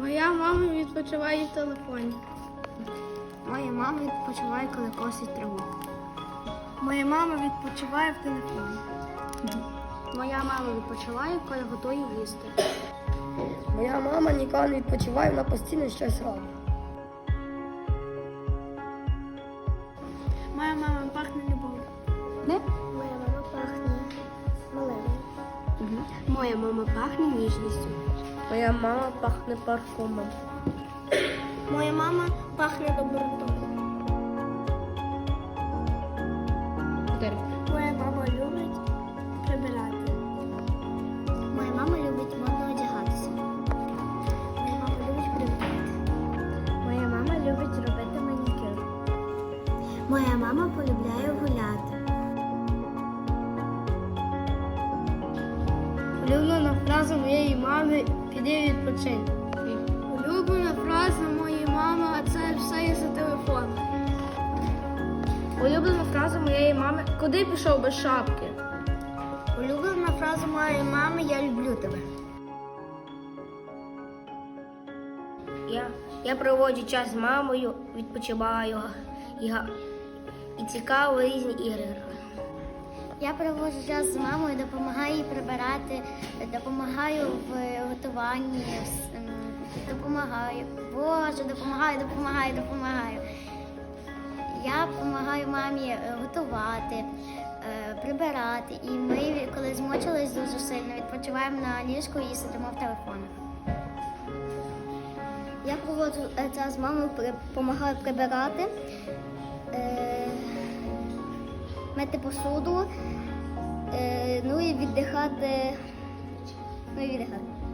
Моя мама відпочиває в телефоні. Моя мама відпочиває, коли косить траву. Моя мама відпочиває в телефоні. Моя мама відпочиває, коли готує їсти. Моя мама ніколи не відпочиває, вона постійно щось робить. Моя мама пахне любов'ю. Не? Моя мама пахне малиною. Моя мама пахне ніжністю. Моя мама пахне парфумом. Моя мама пахне добротою. Моя мама любить прибирати. Моя мама любить модно одягатися. Моя мама любить прибирати. Моя мама любить робити манікюр. Моя мама полюбляє гуляти. Улюблена фраза піди відпочинь. Улюблена фраза моєї мами, а це все є за телефоном. Улюблена фраза моєї мами куди пішов без шапки? Улюблена фраза моєї мами Я люблю тебе. Я, я проводжу час з мамою, відпочиваю і, і цікаво різні ігри. Я проводжу час з мамою, допомагаю їй прибирати, допомагаю в готуванні, допомагаю. Боже, допомагаю, допомагаю, допомагаю. Я допомагаю мамі е, готувати, е, прибирати. І ми, коли змочились дуже сильно, відпочиваємо на ліжку і сидимо в телефонах. Я проводжу час з мамою, допомагаю прибирати, е, мити посуду, віддихати. Ну віддихати.